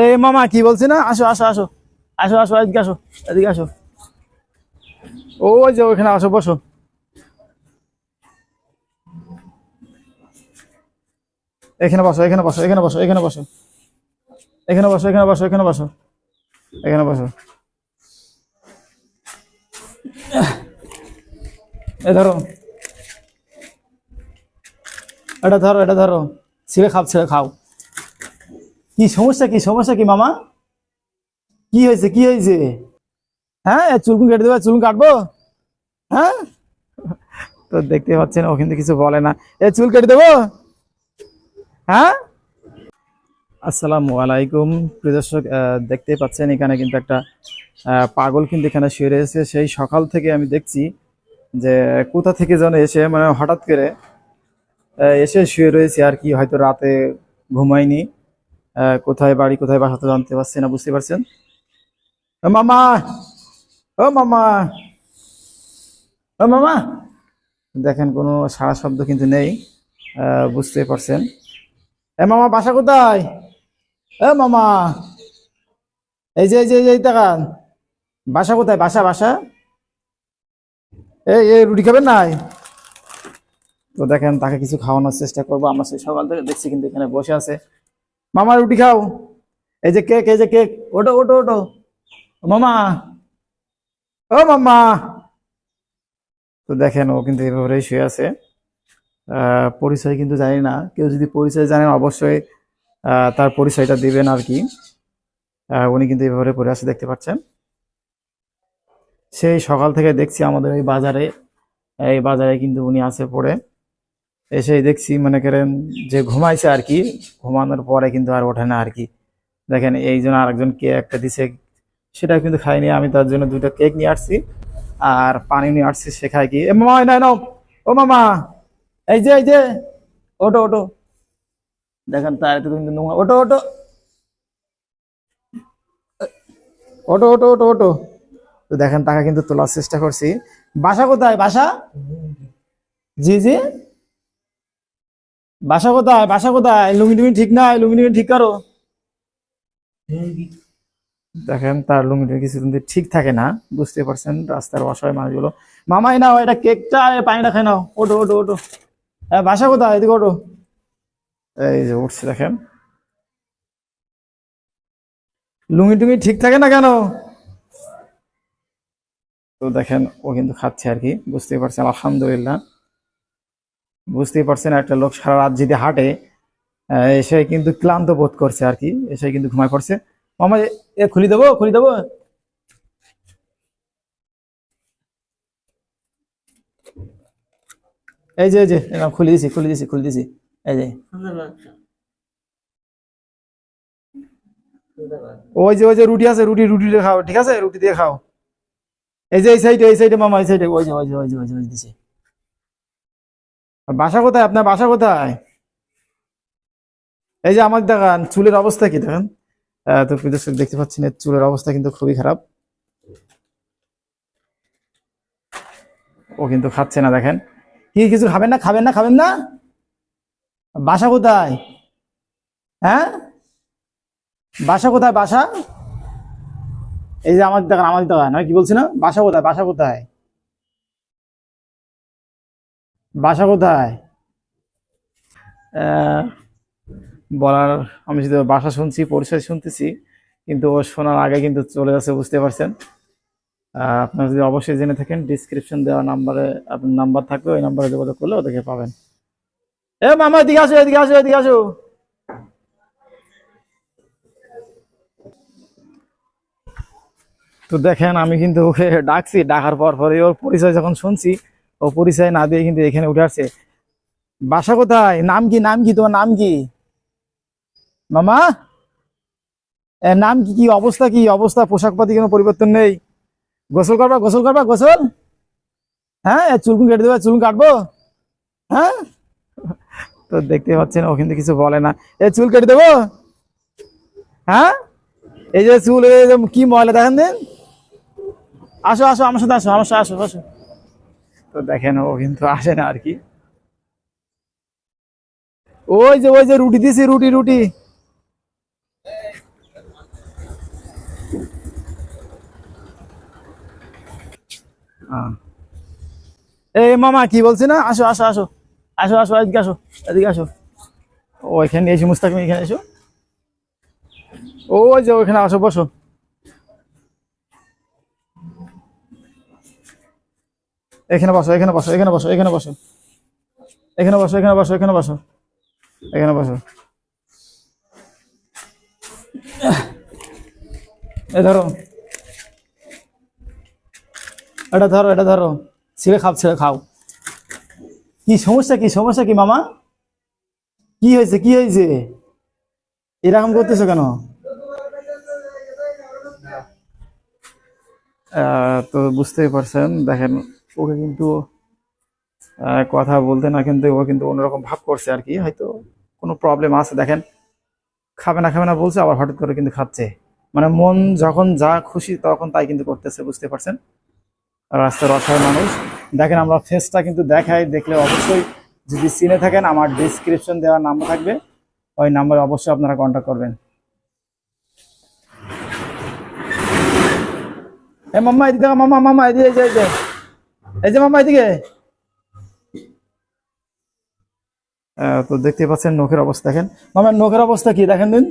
এই মামা, কি বলছি না? আসো আসো আসো। আসো আসো, এদিকে আসো এদিকে আসো। ওই যে ওইখানে আসো, বসো। এখানে বসো এখানে বসো এখানে বসো এখানে বসো। এখানে বসো এখানে বসো এখানে বসো। এখানে বসো। এ ধরো। এটা ধরো এটা ধরো। ছিঁড়ে খাও ছিঁড়ে খাও। কি সমস্যা কি সমস্যা কি মামা? কি হয়েছে কি হয়েছে? হ্যাঁ চুলকুন কেটে দেবো, চুলকুন কাটবো? হ্যাঁ? তো দেখতে পাচ্ছেন, ও কিন্তু কিছু বলে না। এ চুল কেটে দেবো? হ্যাঁ? আসসালামু আলাইকুম। প্রিয় দর্শক দেখতে পাচ্ছেন, এখানে কিন্তু একটা পাগল কিন্তু এখানে শুয়ে রয়েছে। সেই সকাল থেকে আমি দেখছি যে, কোথা থেকে যেন এসে মানে হঠাৎ করে এসে শুয়ে রয়েছে আর কি। হয়তো রাতে ঘুমায়নি। কোথায় বাড়ি, কোথায় বাসা তো জানতে পারছি না, বুঝতে পারছেন? মামা! ও মামা! ও মামা! দেখেন, কোনো সারা শব্দ কিন্তু নেই বুঝতে পারছেন। এ মামা, বাসা কোথায়? এ মামা! এই যে এই যে এই যে, এই তাকান বাসা কোথায়? বাসা বাসা? এই এই, রুটি খাবেন নাই? তো দেখেন, তাকে কিছু খাওয়ানোর চেষ্টা করব। আমরা সেই সকাল থেকে দেখছি কিন্তু এখানে বসে আছে। মামা রুটি খাও। এই যে কেক, এই যে কেক। ওটো ওটো ওটো মামা। ও মামা। তো দেখেন, ও কিন্তু এভাবেই শুয়ে আছে। পরিচয় কিন্তু জানি না। কেউ যদি পরিচয় জানেন অবশ্যই তার পরিচয়টা দিবেন আর কি। উনি কিন্তু এভাবে পড়ে আছে, দেখতে পাচ্ছেন। সেই সকাল থেকে দেখছি আমাদের এই বাজারে এই বাজারে কিন্তু উনি আছে পড়ে। এসেই দেখছি, মনে করেন যে ঘুমাইছে আর কি। ঘুমানোর পরে কিন্তু আর ওঠে না আর কি। দেখেন এই জন্য আরেকজন কেক একটা দিছে সেটা কিন্তু খাইনি। আমি তার জন্য দুটো কেক নিয়ে আসছি আর পানি নিয়ে আসছি সে খায় কি মামা ও মামা, এই যে এই যে। ওটো ওটো দেখেন, তার কিন্তু নোংরা। ওটো ওটো ওটো ওটো ওটো ওটো তো দেখেন, তাকে কিন্তু তোলার চেষ্টা করছি। বাসা কোথায়? বাসা? জি জি। বাসা কোথায়? বাসা কোথায়? লুঙ্গি টুঙ্গি ঠিক নাই? লুঙ্গি টুঙ্গি ঠিক করো। দেখেন তার লুঙ্গি টুঙ্গি কিছু ঠিক থাকে না। বুঝতে পারছেন রাস্তার অসহায় মানুষগুলো। মামাই নাও এটা কেকটা আর পানিটা খাই নাও। ওটো ওটো ওটো হ্যাঁ বাসা কোথায়? এদিকে ওটো এই যে উঠছে দেখেন। লুঙ্গি টুঙ্গি ঠিক থাকে না কেন? তো দেখেন ও কিন্তু খাচ্ছে আর কি। বুঝতেই পারছেন আলহামদুলিল্লাহ। বুঝতেই পারছেন, একটা লোক সারা রাত যদি হাঁটে এসে কিন্তু ক্লান্ত বোধ করছে আর কি, এসে কিন্তু ঘুমায় পড়ছে। মামা, এ- খুলি দেবো খুলি দেবো? এই যে এই যে খুলে দিছি খুলে দিছি খুলে দিছি, এই যে। ওই যে ওই যে রুটি আছে, রুটি রুটি দিয়ে খাও, ঠিক আছে? রুটি দিয়ে খাও। এই যে, এই সাইডে এই সাইডে মামা, এই সাইডে ওই যে ওই যে ওই যে ওই যে দিছে। বাসা কোথায়? আপনার বাসা কোথায়? এই যে আমার দেখান, চুলের অবস্থা কি দেখেন? তো দেখতে পাচ্ছেন, এর চুলের অবস্থা কিন্তু খুবই খারাপ। ও কিন্তু খাচ্ছে না, দেখেন। কি, কিছু খাবেন না? খাবেন না? খাবেন না? বাসা কোথায়? হ্যাঁ? বাসা কোথায়? বাসা? এই যে আমার দেখান, আমার আমি কি বলছি না? বাসা কোথায়? বাসা কোথায়? বাসা কোথায়? বলার, আমি শুধু বাসা শুনছি, পরিচয় শুনতেছি, কিন্তু ও শোনার আগে কিন্তু চলে যাচ্ছে, বুঝতে পারছেন? আপনারা যদি অবশ্যই জেনে থাকেন ডিসক্রিপশন দেওয়া নাম্বারে, আপনার নাম্বার থাকবে, ওই নাম্বারে যোগাযোগ করলে ওদেরকে পাবেন। এ মামা, এদিকে আসো এদিকে আসো এদিকে আসো। তো দেখেন, আমি কিন্তু ওকে ডাকছি, ডাকার পর পরে ওর পরিচয় যখন শুনছি ও পরিচয় না দিয়ে কিন্তু এখানে উঠে আসছে। বাসা কোথায়? নাম কি? নাম কি তোমার? নাম কি? মামা? নাম কি? কি অবস্থা? কি অবস্থা? পোশাক পাতি কোনো পরিবর্তন নেই? গোসল করবা? গোসল করবা? গোসল? হ্যাঁ চুলকুন কেটে দেবে, চুলকুন কাটবো? হ্যাঁ? তো দেখতে পাচ্ছেন, ও কিন্তু কিছু বলে না। এ, চুল কেটে দেবো? হ্যাঁ? এই যে চুল কি ময়লা দেখেন দিন? আসো আসো, আমার সাথে আসো, আমার সাথে আসো আসো তো দেখেন ও কিন্তু আসে না আর কি। ওই যে ওই যে রুটি দিছি, রুটি রুটি। এই মামা, কি বলছি না? আসো আসো আসো। আসো আসো, এদিকে আসো এদিকে আসো। ও এখানে এসে মুস্তাকিম এখানে এসো। ওই যে ওইখানে আসো, বসো। এখানে বসো এখানে বসো এখানে বসো এখানে বসো। এখানে বসো এখানে বসো এখানে বসো। এখানে বসো। এ ধরো। এটা ধরো এটা ধরো। ছিঁড়ে খাও ছিঁড়ে খাও। কি সমস্যা কি সমস্যা কি মামা? কি হয়েছে কি হয়েছে? এরকম করতেছো কেন? তো বুঝতেই পারছেন, দেখেন। ওকে কিন্তু কথা বলতে না কিন্তু ও কিন্তু অন্যরকম ভাব করছে আর কি হয়তো কোনো প্রবলেম আছে। দেখেন খাবে না খাবে না বলছে আবার হঠাৎ করে কিন্তু খাচ্ছে। মানে মন যখন যা খুশি তখন তাই কিন্তু করতেছে বুঝতে পারছেন? রাস্তার অসহায় মানুষ। দেখেন আমরা ফেসটা কিন্তু দেখাই দেখলে অবশ্যই যদি চিনে থাকেন আমার ডিসক্রিপশন দেওয়ার নাম্বার থাকবে ওই নাম্বারে অবশ্যই আপনারা কন্ট্যাক্ট করবেন। হ্যাঁ মাম্মা এদিকে দেখো, মাম্মা মাম্মা এদিকে এই যে এই যে যে এদিকে। তো দেখতে পাচ্ছেন নখের অবস্থা দেখেন। মামার নখের অবস্থা কি? দেখেন দিন।